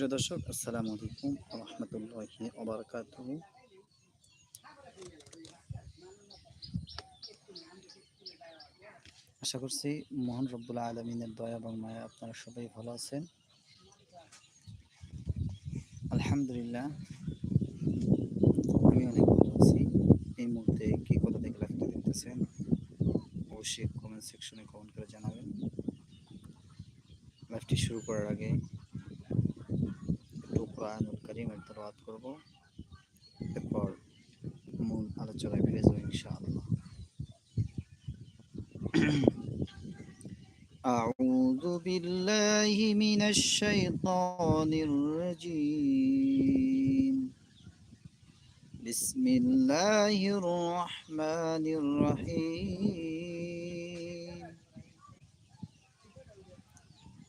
প্রিয় দর্শক, আসসালামু আলাইকুম রহমতুল্লাহি ওবরাকাত আশা করছি মোহন রব্বুল্লাহ আলমিনের দয়া এবং মায়া আপনারা সবাই ভালো আছেন। আলহামদুলিল্লাহ, আমি অনেক ভালো আছি। এই মুহূর্তে কি কথা থেকে লাইভটা দেখতেছেন, অবশ্যই কমেন্ট সেকশনে কমেন্ট করে জানাবেন। লাইভটি শুরু করার আগে কোরআনুল কারিমের তেলাওয়াত করব এরপর মূল আলোচনায় ফিরে যাবো ইনশাআল্লাহ أعوذ بالله من الشيطان الرجيم بسم الله الرحمن الرحيم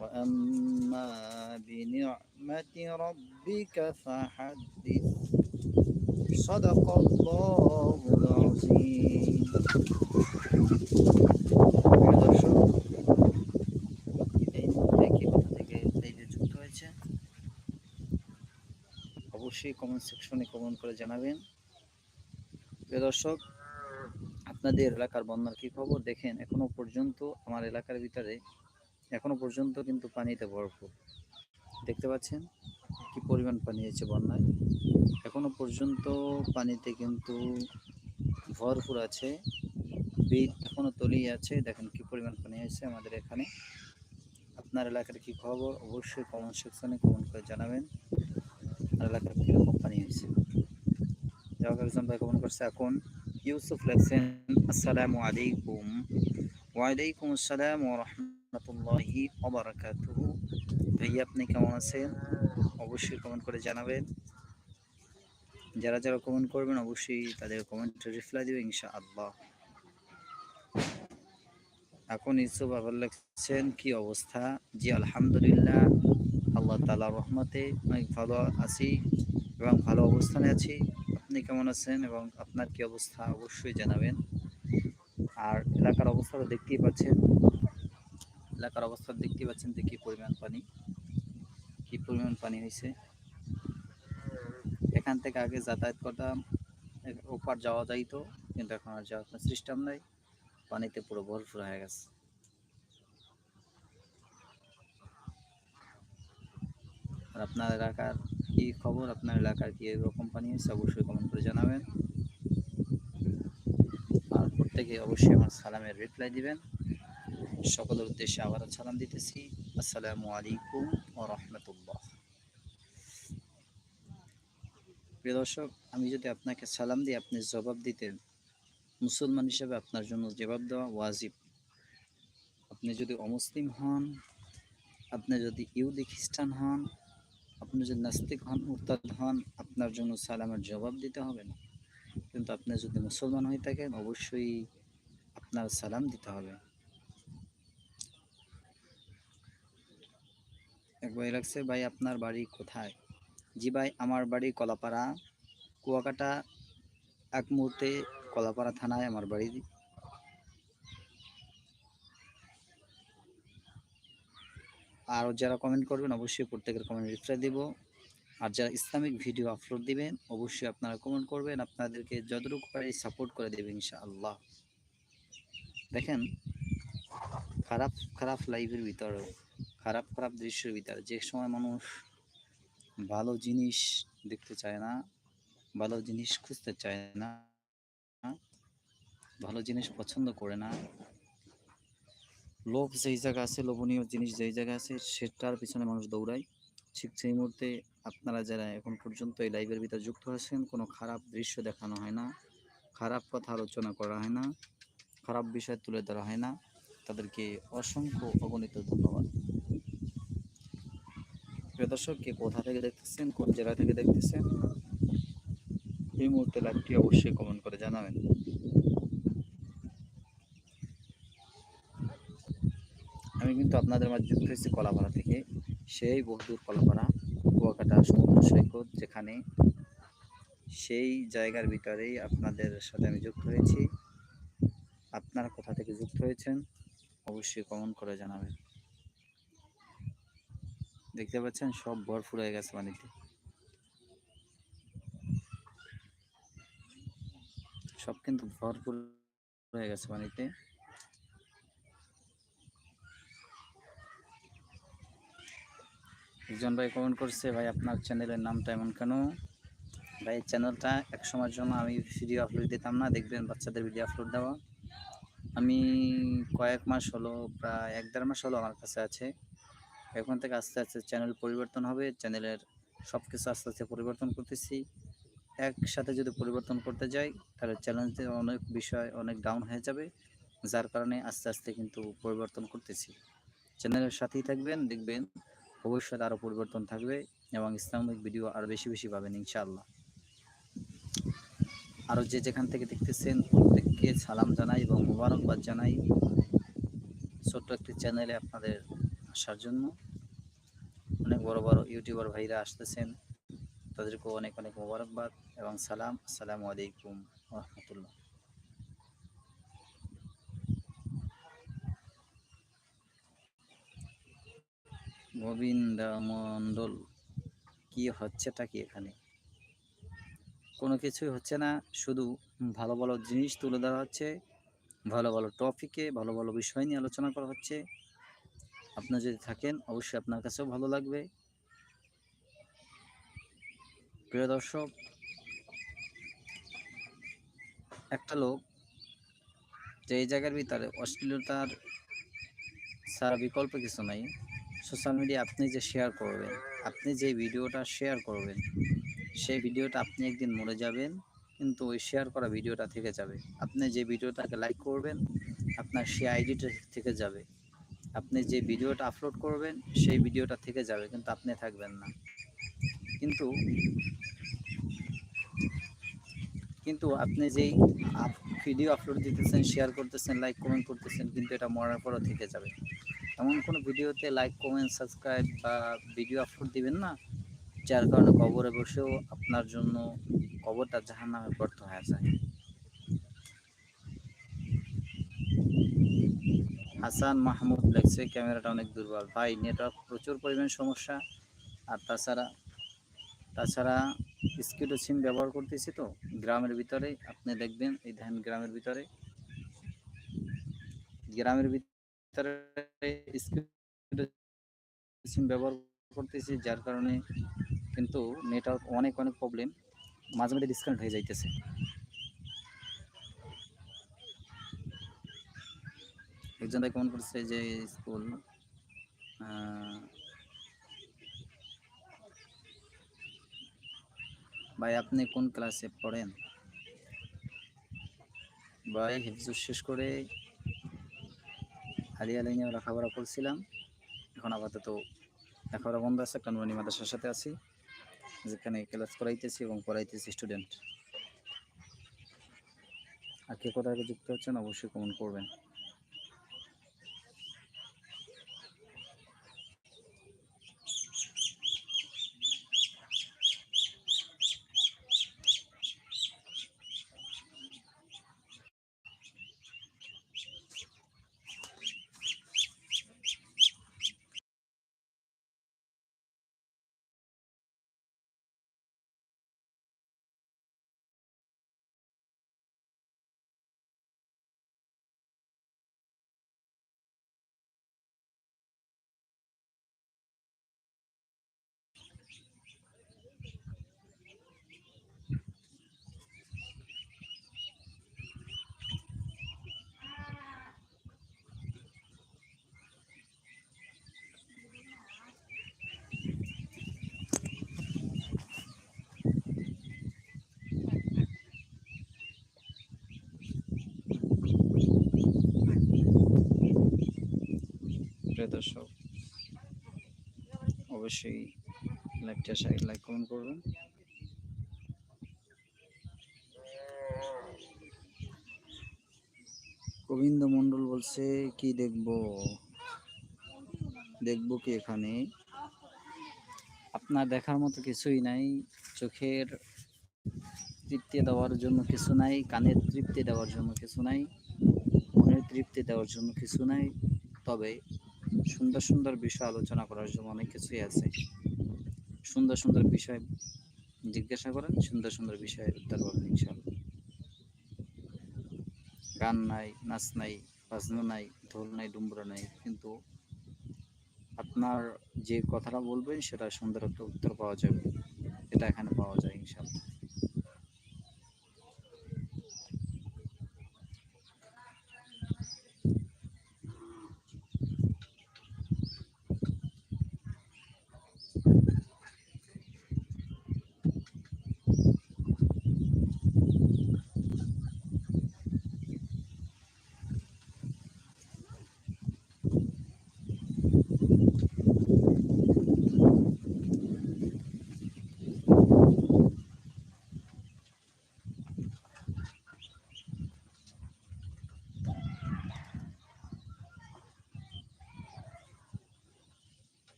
وأما بنعمة ربك فحدث صدق الله العظيم প্রিয় দর্শক এই মুহূর্তে কি কথা থেকে লাইভে যুক্ত হয়েছে অবশ্যই কমেন্ট সেকশনে কমেন্ট করে জানাবেন প্রিয় দর্শক আপনাদের এলাকার বন্যার কি খবর দেখেন এখনো পর্যন্ত আমার এলাকার ভিতরে এখনও পর্যন্ত কিন্তু পানিতে ভরপুর। দেখতে পাচ্ছেন কি পরিমাণ পানি হয়েছে বন্যায়। এখনও পর্যন্ত পানিতে কিন্তু ভরপুর আছে। বিট এখনও তলিয়ে আছে। দেখেন কি পরিমাণ পানি হয়েছে আমাদের এখানে। আপনার এলাকার কি খবর? অবশ্যই কমেন্ট সেকশনে কমেন্ট করে জানাবেন। আপনার এলাকার কীরকম পানি হয়েছে একজন ভাই কমেন্ট করছে এখন, ইউসুফ লেখছেন, আসসালামু আলাইকুম। ওয়ালাইকুম আসসালাম ও রহমতুল্লাহি ওবরাকাতুহু ভাইয়া, আপনি কেমন আছেন? অবশ্যই কমেন্ট করে জানাবেন। যারা যারা কমেন্ট করবেন, অবশ্যই তাদের কমেন্টে রিপ্লাই দেবে, ইনশাআল্লাহ। এখন ইউসুফ আবার লিখছেন, কি অবস্থা? জি, আলহামদুলিল্লাহ। আল্লাহ তালা রহমতে অনেক ভালো আছি এবং ভালো অবস্থানে আছি। আপনি কেমন আছেন এবং আপনার কি অবস্থা? অবশ্যই জানাবেন। আর এলাকার অবস্থা তো দেখতেই পাচ্ছেন। এলাকার অবস্থা দেখতে পাচ্ছেন যে কি পরিমাণ পানি, কি পরিমাণ পানি হয়েছে। এখান থেকে আগে যাতায়াত করতাম ওপার যাওয়া যাইতো, কিন্তু এখন আর যাওয়ার কোনো সিস্টেম নাই, পানিতে পুরো ভরপুর হয়ে গেছে। আর আপনার এলাকার কী খবর? আপনার এলাকার কি এরকম পানি হয়েছে? অবশ্যই কমেন্ট করে জানাবেন। আর প্রত্যেকে অবশ্যই আমার সালামের রিপ্লাই দিবেন। সকলের উদ্দেশ্যে আবারও সালাম দিতেছি। আসসালামু আলাইকুম ও রহমতুল্লাহ। প্রিয় দর্শক, আমি যদি আপনাকে সালাম দিয়ে আপনি জবাব দিতেন। মুসলমান হিসেবে আপনার জন্য জবাব দেওয়া ওয়াজিব। আপনি যদি অমুসলিম হন, আপনি যদি ইউদি খ্রিস্টান হন, আপনি যদি নাস্তিক হন, মুরতাদ হন, আপনার জন্য সালামের জবাব দিতে হবে না। কিন্তু আপনি যদি মুসলমান হয়ে থাকেন, অবশ্যই আপনার সালাম দিতে হবে। একবার লাগছে ভাই, আপনার বাড়ি কোথায়? জি ভাই, আমার বাড়ি কলাপাড়া, কুয়াকাটা, এক মুহূর্তে কলাপাড়া থানায় আমার বাড়ি। আর যারা কমেন্ট করবেন, অবশ্যই প্রত্যেকের কমেন্ট রিপ্লাই দিব। আর যারা ইসলামিক ভিডিও আপলোড দিবেন, অবশ্যই আপনারা কমেন্ট করবেন। আপনাদেরকে যতটুকু পারি সাপোর্ট করে দেবে ইনশাআল্লাহ। দেখেন, খারাপ খারাপ লাইভের ভিতরেও খারাপ খারাপ দৃশ্যের ভিতরে। যে সময় মানুষ ভালো জিনিস দেখতে চায় না, ভালো জিনিস খুঁজতে চায় না, ভালো জিনিস পছন্দ করে না, লোভ যেই জায়গা আছে, লোভনীয় জিনিস যেই জায়গা আছে, সেটার পিছনে মানুষ দৌড়ায়। ঠিক সেই মুহূর্তে আপনারা যারা এখন পর্যন্ত এই লাইভের ভিতরে যুক্ত আছেন, কোনো খারাপ দৃশ্য দেখানো হয় না, খারাপ কথা আলোচনা করা হয় না, খারাপ বিষয় তুলে ধরা হয় না। তাদেরকে অসংখ্য অগণিত ধন্যবাদ। প্রিয় দর্শক, কে কোথা থেকে দেখতেছেন, কোন জেলা থেকে দেখতেছেন, এই মুহূর্তে লাইভটি অবশ্যই কমেন্ট করে জানাবেন। আমি কিন্তু আপনাদের মাঝে যুক্ত হয়েছি কলাপাড়া থেকে, সেই বহুদূর কলাপাড়া, কুয়াকাটা, সমুদ্র সৈকত, যেখানে সেই জায়গার ভিতরেই আপনাদের সাথে আমি যুক্ত হয়েছি। আপনারা কোথা থেকে যুক্ত হয়েছেন, অবশ্যই কমেন্ট করে জানাবেন। দেখতে পাচ্ছেন, সব ভরপুর হয়ে গেছে পানিতে। সব কিন্তু ভরপুর হয়ে গেছে পানিতে। একজন ভাই কমেন্ট করছে, ভাই, আপনার চ্যানেলের নামটা এমন কেন? ভাই চ্যানেলটা এক সময়ের জন্য আমি ভিডিও আপলোড দিতাম না, দেখবেন বাচ্চাদের ভিডিও আপলোড দেওয়া। আমি কয়েক মাস হলো, প্রায় এক দেড় মাস হলো আমার কাছে আছে। এখন থেকে আস্তে আস্তে চ্যানেল পরিবর্তন হবে চ্যানেলের সব কিছু আস্তে আস্তে পরিবর্তন করতেছি। একসাথে যদি পরিবর্তন করতে যাই, তাহলে চ্যানেলতে অনেক বিষয় অনেক ডাউন হয়ে যাবে, যার কারণে আস্তে আস্তে কিন্তু পরিবর্তন করতেছি। চ্যানেলের সাথেই থাকবেন, দেখবেন ভবিষ্যতে আরও পরিবর্তন থাকবে এবং ইসলামিক ভিডিও আরও বেশি বেশি পাবেন ইনশাআল্লাহ। আরও যে যেখান থেকে দেখতেছেন, প্রত্যেককে সালাম জানাই এবং মোবারকবাদ জানাই। ছোট্ট একটি চ্যানেলে আপনাদের আসার জন্য। অনেক বড় বড় ইউটিউবার ভাইরা আসতেছেন। তাদেরকেও অনেক অনেক মোবারকবাদ এবং সালাম। আসসালামু আলাইকুম রহমতুল্লাহ গোবিন্দ মণ্ডল কি হচ্ছেটা কি এখানে? কোনো কিছুই হচ্ছে না, শুধু ভালো ভালো জিনিস তুলে ধরা হচ্ছে, ভালো ভালো টপিকে ভালো ভালো বিষয় নিয়ে আলোচনা করা হচ্ছে। আপনি যদি থাকেন, অবশ্যই আপনার কাছেও ভালো লাগবে। প্রিয় দর্শক, একটা লোক যে এই জায়গার ভিতরে অশ্লীলতার সারা বিকল্প কিছু নাই। সোশ্যাল মিডিয়া আপনি যে শেয়ার করবেন, আপনি যে ভিডিওটা শেয়ার করবেন, সেই ভিডিওটা আপনি একদিন মরে যাবেন, কিন্তু ওই শেয়ার করা ভিডিওটা থেকে যাবে। আপনি যে ভিডিওটাকে লাইক করবেন, আপনার সেই আইডিটা থেকে যাবে। আপনি যে ভিডিওটা আপলোড করবেন, সেই ভিডিওটা থেকে যাবে, কিন্তু আপনি থাকবেন না। কিন্তু কিন্তু আপনি যেই ভিডিও আপলোড দিতেছেন শেয়ার করতেছেন লাইক কমেন্ট করতেছেন, কিন্তু এটা মরার পরও থেকে যাবে। এমন কোনো ভিডিওতে লাইক কমেন্ট সাবস্ক্রাইব বা ভিডিও আপলোড দিবেন না, যার কারণে কবরে বসেও আপনার জন্য কবরটা জাহান নামে ব্যর্থ হয়ে যায়। হাসান মাহমুদ লেগছে, ক্যামেরাটা অনেক দুর্বল। ভাই নেটওয়ার্ক প্রচুর পরিমাণ সমস্যা। আর তাছাড়া তাছাড়া স্কিটো সিম ব্যবহার করতেছি তো, গ্রামের ভিতরে। আপনি দেখবেন, এই ধান গ্রামের ভিতরে। গ্রামের ভিতরে সিম ব্যবহার করতেছি, যার কারণে কিন্তু নেটওয়ার্ক অনেক অনেক প্রবলেম মাঝে মাঝে ডিসকানেক্ট হয়ে যাইতেছে। একজন ভাই কেমন করছে যে স্কুল ভাই, আপনি কোন ক্লাসে পড়েন? ভাই, হিফজুর শেষ করে আলিয়া লাইনে লেখাপড়া করছিলাম এখন আপাতত লেখাপড়া বন্ধ আছে, একটা নুরানি সাথে আছি, যেখানে ক্লাস করাইতেছি এবং পড়াইতেছি স্টুডেন্ট। আর কে কোথায় যুক্ত হচ্ছেন অবশ্যই কমেন্ট করবেন। প্রিয় দর্শক, অবশ্যই লাইভটা লাইক কমেন্ট করবেন। গোবিন্দ মন্ডল বলছে, কি দেখব? দেখব কি এখানে? আপনার দেখার মতো কিছুই নাই, চোখের তৃপ্তি দেওয়ার জন্য কিছু নাই, কানের তৃপ্তি দেওয়ার জন্য কিছু নাই, মনের তৃপ্তি দেওয়ার জন্য কিছু নাই। তবে সুন্দর সুন্দর বিষয় আলোচনা করার জন্য অনেক কিছুই আছে। সুন্দর সুন্দর বিষয় জিজ্ঞাসা করেন, সুন্দর সুন্দর বিষয়ে উত্তর পাবেন ইনশাল্লাহ গান নাই, নাচ নাই, বাজনা নাই, ঢোল নাই, ডুমরা নাই, কিন্তু আপনার যে কথাটা বলবেন সেটা সুন্দর একটা উত্তর পাওয়া যাবে। এটা এখানে পাওয়া যায় ইনশাল্লাহ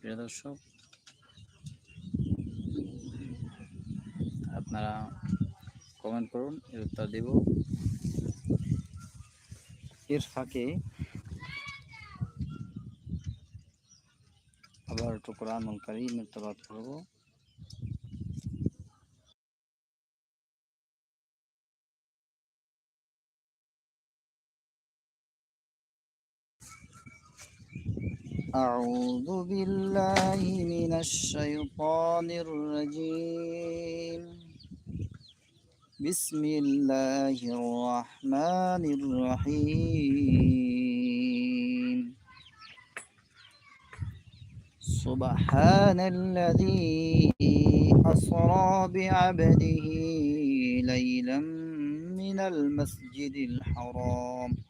প্রিয় দর্শক, আপনারা কমেন্ট করুন, এর উত্তর দেব। এর ফাঁকে আবার একটু কোরআন মৃত্যুবাদ করব। أعوذ بالله من الشيطان الرجيم. بسم الله الرحمن الرحيم. سبحان الذي أسرى بعبده ليلا من المسجد الحرام.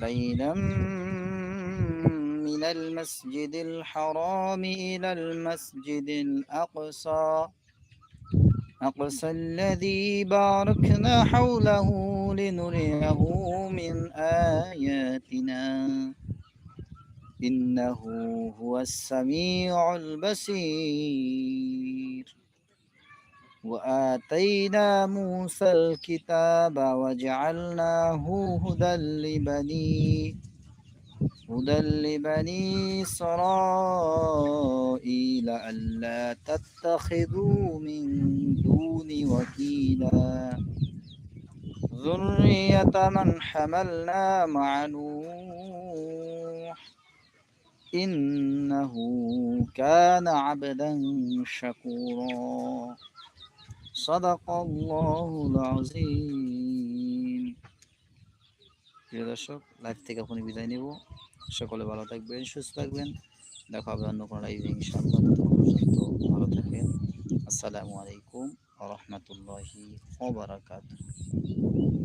ليلا من المسجد الحرام إلى المسجد الأقصى. أقصى الذي باركنا حوله لنريه من آياتنا. إنه هو السميع البصير. وآتينا موسى الكتاب وجعلناه هدى لبني هدى لبني إسرائيل ألا تتخذوا من دوني وكيلا. ذرية من حملنا مع نوح. إنه كان عبدا شكورا. صدق الله العظيم প্রিয় দর্শক লাইভ থেকে আপনি বিদায় নেব সকলে ভালো থাকবেন সুস্থ থাকবেন দেখা হবে অন্য কোনো লাইভে ইনশাআল্লাহ পর্যন্ত ভালো থাকবেন আসসালামু আলাইকুম ওয়া রাহমাতুল্লাহি ওয়া বারাকাতুহু